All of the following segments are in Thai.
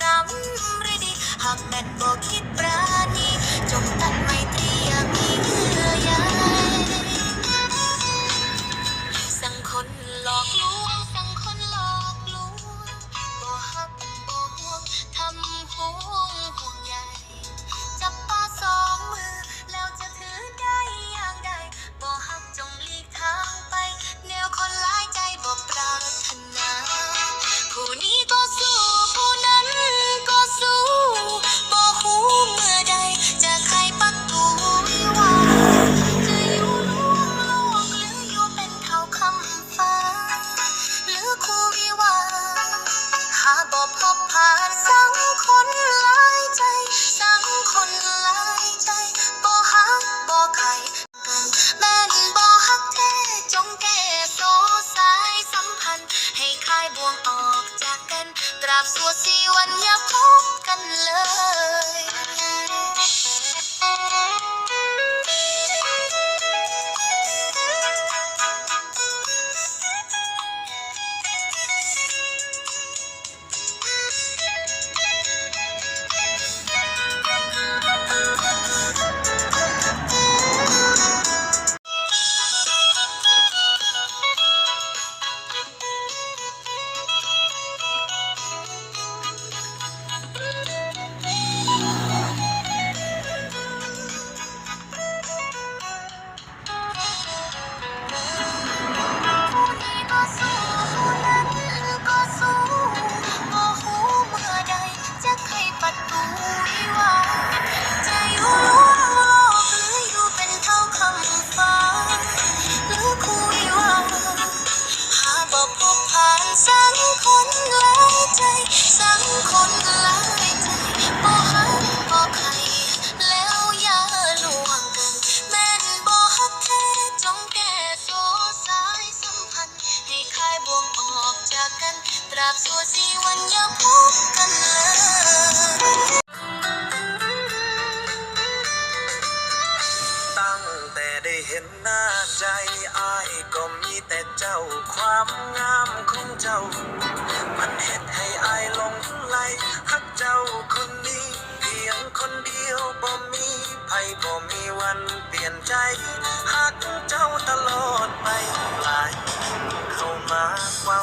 สำฤดีหากแม่นบ่คิดปรา ตั้งแต่ได้เห็นหน้าใจอายก็มีแต่เจ้าความงามของเจ้า มันเฮ็ดให้อายหลงไหลฮักเจ้าคนนี้ เพียงคนเดียวบ่มี ไผบ่มีวันเปลี่ยนใจฮักเจ้าตลอดไปหลายเข้ามาเว้า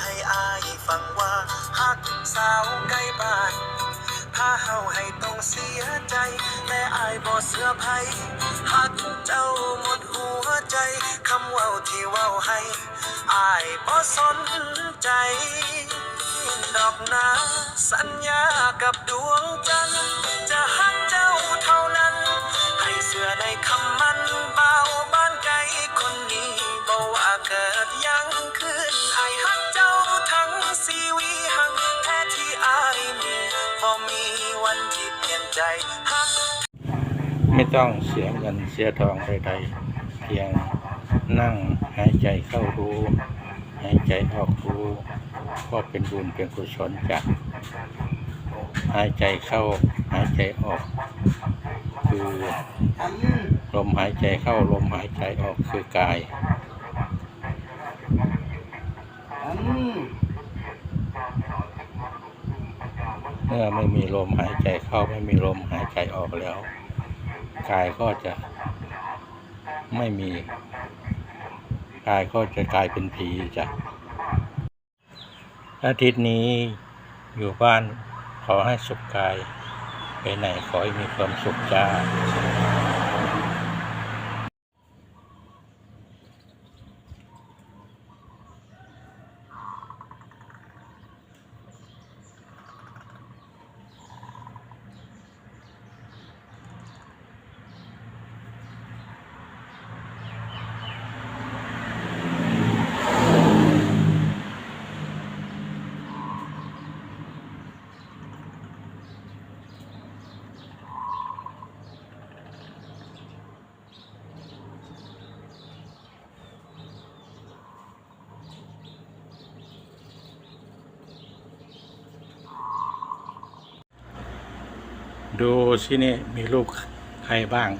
ให้อายฟังว่าฮักสาวใกล้บ้านพาเฮาให้ต้องเสียใจแต่อายบ่เสือภัยหักเจ้าหมดหัวใจคำเว้าที่เว้าให้อายบ่สนใจดอกนาสัญญากับดวงจันทร์จะหั ไม่ต้องเสียเงินเสียทองใดๆเพียงนั่งหายใจเข้ารู้ หายใจออกรู้ ก็เป็นบุญเป็นกุศลจากหายใจเข้าหายใจออก คือลมหายใจเข้าลมหายใจออกคือกาย เมื่อไม่มีลมหายใจเข้าไม่มีลมหายใจออกแล้ว กายก็จะไม่มีกายก็จะกลายเป็นผีจ้ะอาทิตย์นี้อยู่บ้านขอให้สุขกาย ไปไหนขอให้มีความสุขจ้า ดูสินี่มีรูปใครบ้าง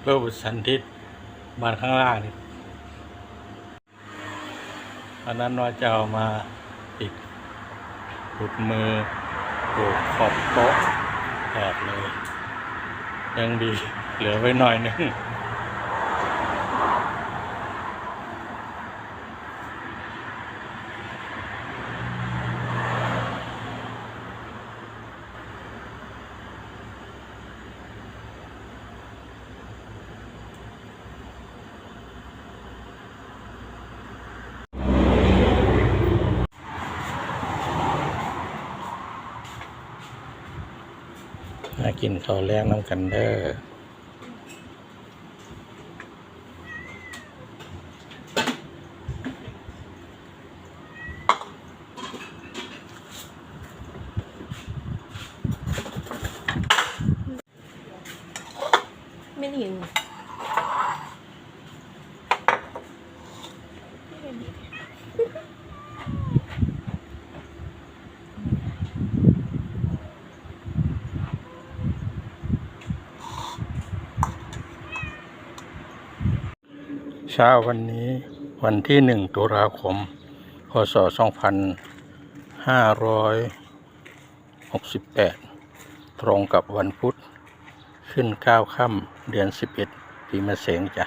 เพื่อบุตรสันทิศบานข้างล่างนี่อันนั้นว่าจะเอามาติดหุดมือปลูกขอบโต๊ะแอบเลย ยังดีเหลือไว้หน่อยนึง มากินข้าแรงน้ำกันเด้อ ช้าวันนี้วันที่หนึ่งตุลาคม พศสองพันห้าร้อยหกสิบแปดตรงกับวันพุธ ขึ้นเก้าค่ำเดือนสิบเอ็ดปีมะเสงจ้ะ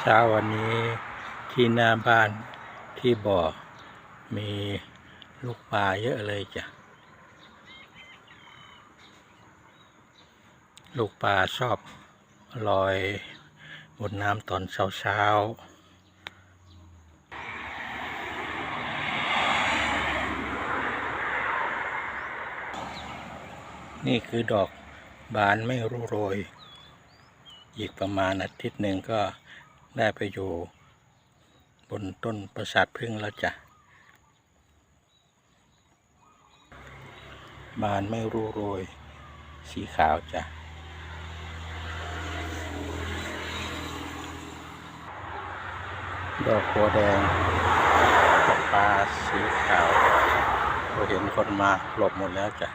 เช้าวันนี้ที่หน้าบ้านที่บ่อ มีลูกปลาเยอะเลยจ้ะลูกปลาชอบ ลอยบนน้ำตอนเช้าๆนี่คือดอกบานไม่รู้โรย อีกประมาณอาทิตย์หนึ่งก็ได้ไปอยู่บนต้นประสาทพึ่งแล้วจ้ะ บานไม่รู้โรย สีขาวจ้ะ ดอกโัวแดงปลาสีขาวเราเห็นคนมาหลบหมดแล้วจ้ะ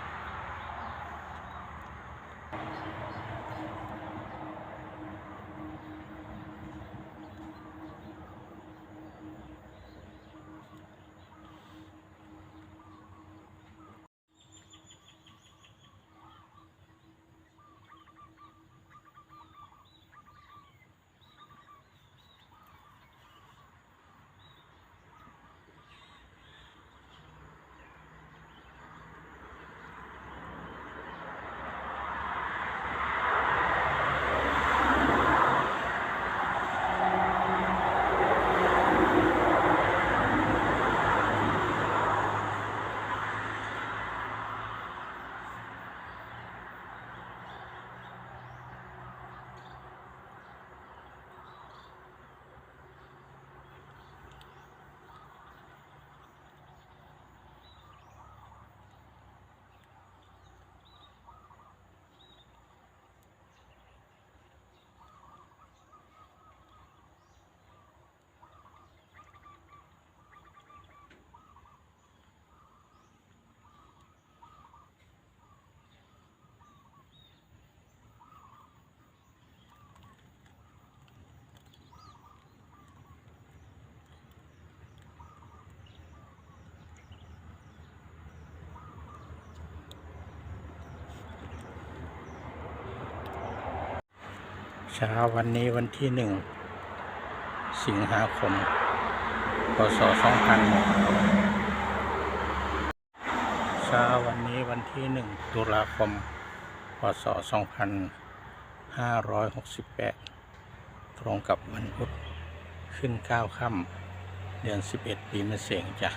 เช้าวันนี้วันที่หนึ่งสิงหาคมพศสองพันเช้าวันนี้วันที่หนึ่งตุลาคมพศสองพันห้าร้อยหกสิบแปดตรงกับวันพุธขึ้นเก้าค่ำเดือนสิบเอ็ดปีมะเสงจ้ะ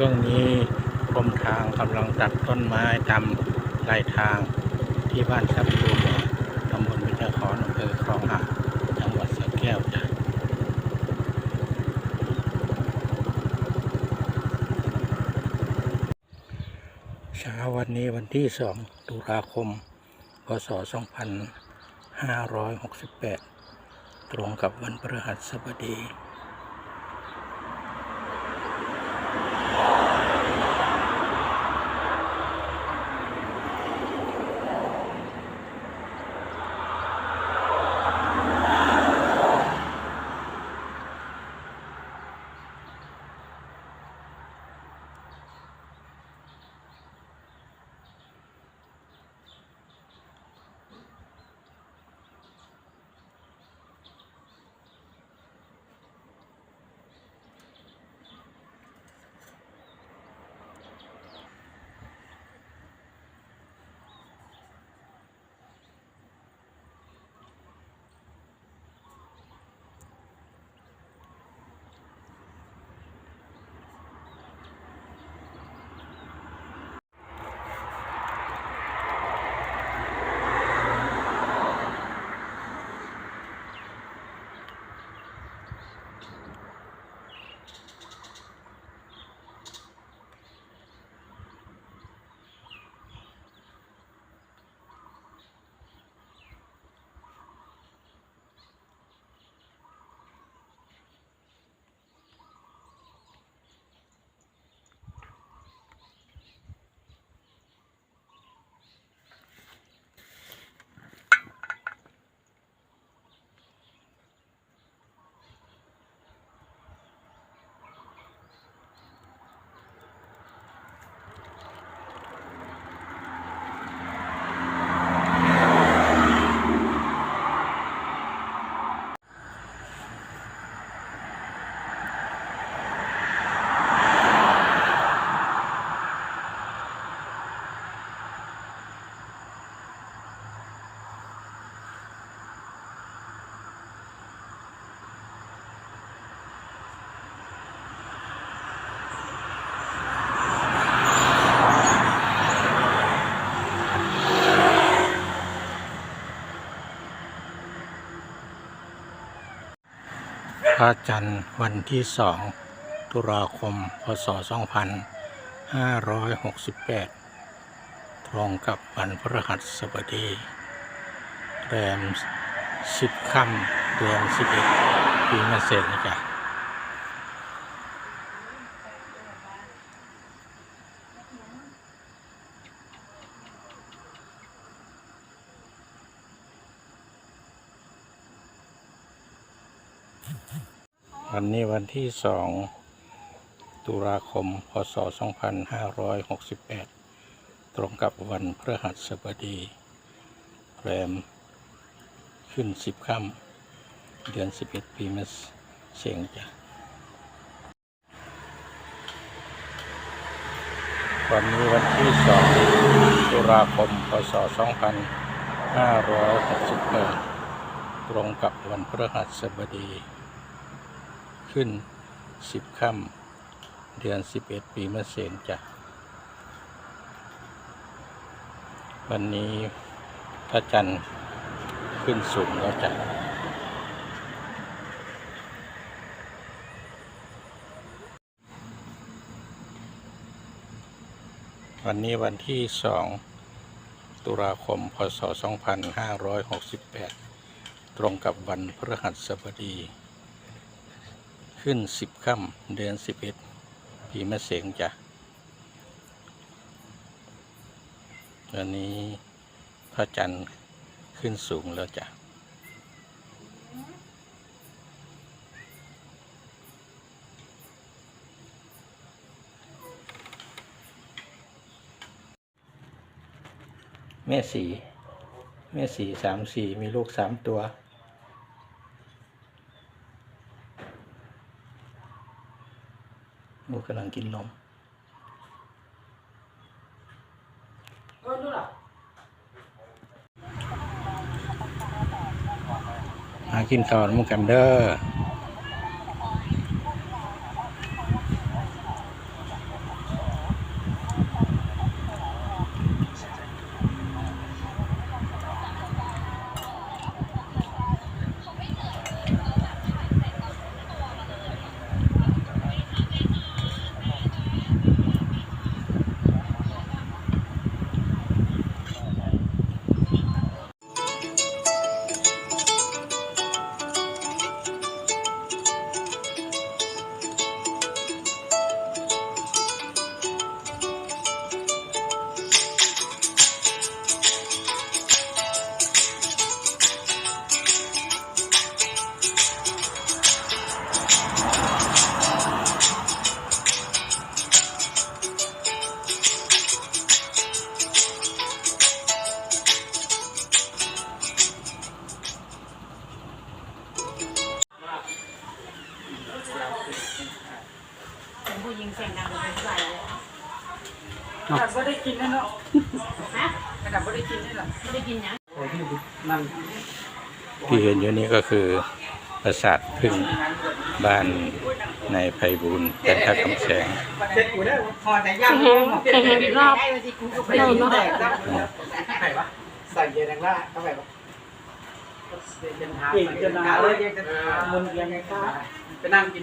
ช่วงนี้กรมทางกำลังตัดต้นไม้ทำปลายทางที่บ้านทับตูบ่อตำบลวิทยาคอนอำเภอคลองหาจังหวัดสระแก้วจ้ะเช้าวันนี้วันที่ 2 ตุลาคม พศ 2568 ตรงกับวันพฤหัสบดี พระจันทร์วันที่สองตุลาคม พศ 2568 ตรงกับวันพฤหัสบดีแรมสิบค่ำเดือนสิบเอ็ดปีมะเสงจ้ะ วันนี้วันที่สองตุลาคม พศ 2568 ตรงกับวันพฤหัสบดี แรม ขึ้นสิบค่ำเดือนสิบเอ็ดปีมะเสงจ้ะวันนี้วันที่สองตุลาคม พศ 2568 ตรงกับวันพฤหัสบดี ขึ้นสิบค่ำเดือนสิบเอ็ดปีมะเสงจ้ะวันนี้พระจันทร์ขึ้นสูงแล้วจ้ะวันนี้วันที่สองตุลาคม พศ 2568 ตรงกับวันพฤหัสบดี ขึ้นสิบค่ำเดือนสิบเอ็ดปีมะเสงจ้ะวันนี้พระจันทร์ขึ้นสูงแล้วจ้ะแม่สีแม่สีสามสี่มีลูกสามตัว กกำลังกินนมมากินข้าวมุกกันเด้อ ไม่ได้กินแน่เนาะฮะแต่ไม่ได้กินนี่แหละไม่ได้กินหยังโอ้ยนั่นที่เห็นอยู่นี้ก็คือปราสาทพึ่งบ้านในไพบูลย์แต่ท่าคำแสงเจ็ดกูได้พอแต่ย่างเคยเห็นรอบเราเนาะใส่ปะใส่เย็นแรงล่าเข้าไปปะเก่งจนนาเลยมุนเรียงไงคะไปนั่งกิน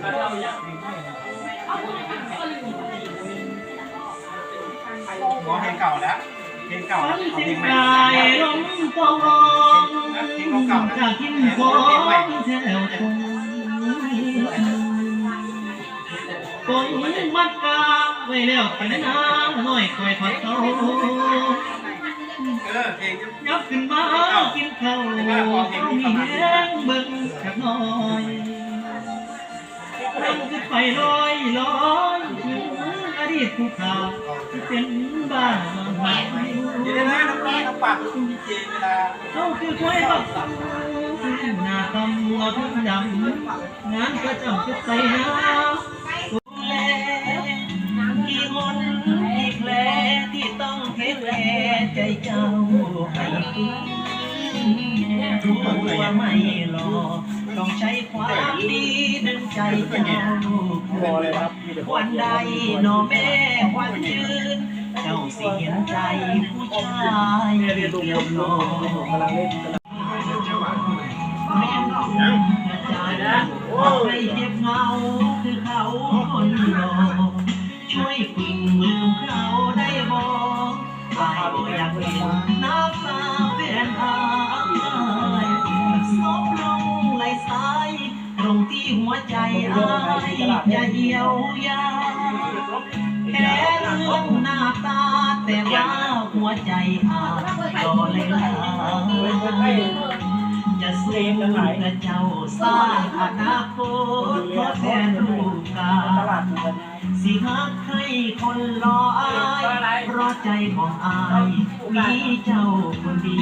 หมอเพลงเก่าแล้วเพลงเก่าเพลงใหม่ลมฟองเพลงเก่าๆจากหินฟองแถวคงฝนมัดกาไว้แล้วเป็นน้ำน้อยคอยพัดเขาเออเพลงยับขึ้นมากินข้าวมีแห้งเบิ่งจักหน่อย นั่งขึ้นไปลอยลอยถึงอดีตผู้ข่าที่เป็นบ้านใหม่เดี๋ยวนะน้ำปลาน้ำปากคุณเจเวลาเขาคือควายบักหน้าตำหัวถึงดำงานก็จำก็ใส่น้ำดูแลกี่คนอีกแล้วที่ต้องเทแลใจเจ้าให้รู้ว่าไม่หลอต้องใช้ความดี ใจเจ้าครับมีแต่วันใดหนอแม่วันยืน เจ้าเสียใจผู้ชายเดียนรู้คนอกกำลังเล่นกำลังแม่ใจนะให้เจ็บเงาคือเขาคนรอช่ ใจอายอย่าเหี่ยวยาแค่เรื่องหน้าตาแต่ว่าหัวใจอาจรอเลยลาจะเสียกับเจ้าสร้างอนาคตทดแทนลูกกาลสิหักให้คนรออายเพราะใจของอายมีเจ้าคนดี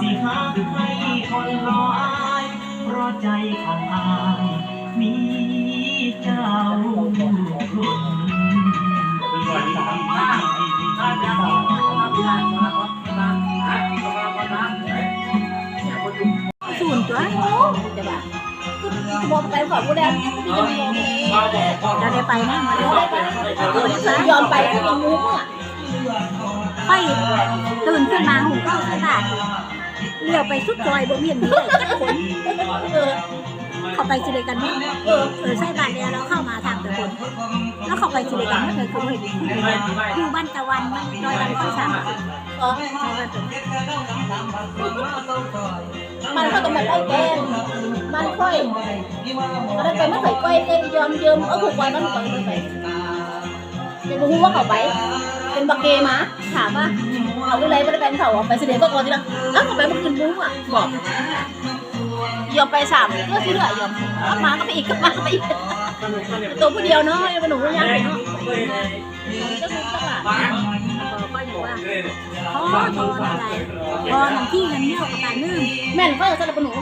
สิหักให้คนรออาย เพราะใจของอายมีเจ้าคนเดียวศูนย์จ้ะจะบบคือบอกไปขอผู้แดงจะได้ไปไหมมาได้ไปยอมไปที่ยังมุ้งอะไปตื่นขึ้นมาหูก็กระดาษ เลี้ยวไปสุดซอยบ่มีเห็นมีเลยจักคนเออเข้าไปสิเลยกันมั้ยเออเออใช่บ้านเดียวแล้วเข้ามาทางตะบนแล้วเข้าไปสิเลยกันไม่เคยคือเห็นอยู่บ้านตะวันมันดอยบ้านข้าวสารเออมันก็ต้องมาไล่แกงมันค่อยมันไปไม่เคยก้อยเต้นยอมเยิมเอาถูกไว้มันก่อนไม่ไปเป็นบุ้งว่าเขาไป เป็นบักเกมาถามว่า เอาอะไรไม่ได้เป็นเขาไปเสด็จก็โก่อนที่ละแล้วเขาไปเมื่อคืนบุ้งอะบอกยอมไปสามเพื่อที่เหลือยอมกลับมาก็ไปอีกกลับมาก็ไปอีกตัวผู้เดียวเนาะยังเป็นหนูยังเนาะก็คือตลาดก็อย่างว่าพ่อทอนอะไรพอนังที่เงินเนี่ยกับการนึ่งแม่นก็จะสลับหนู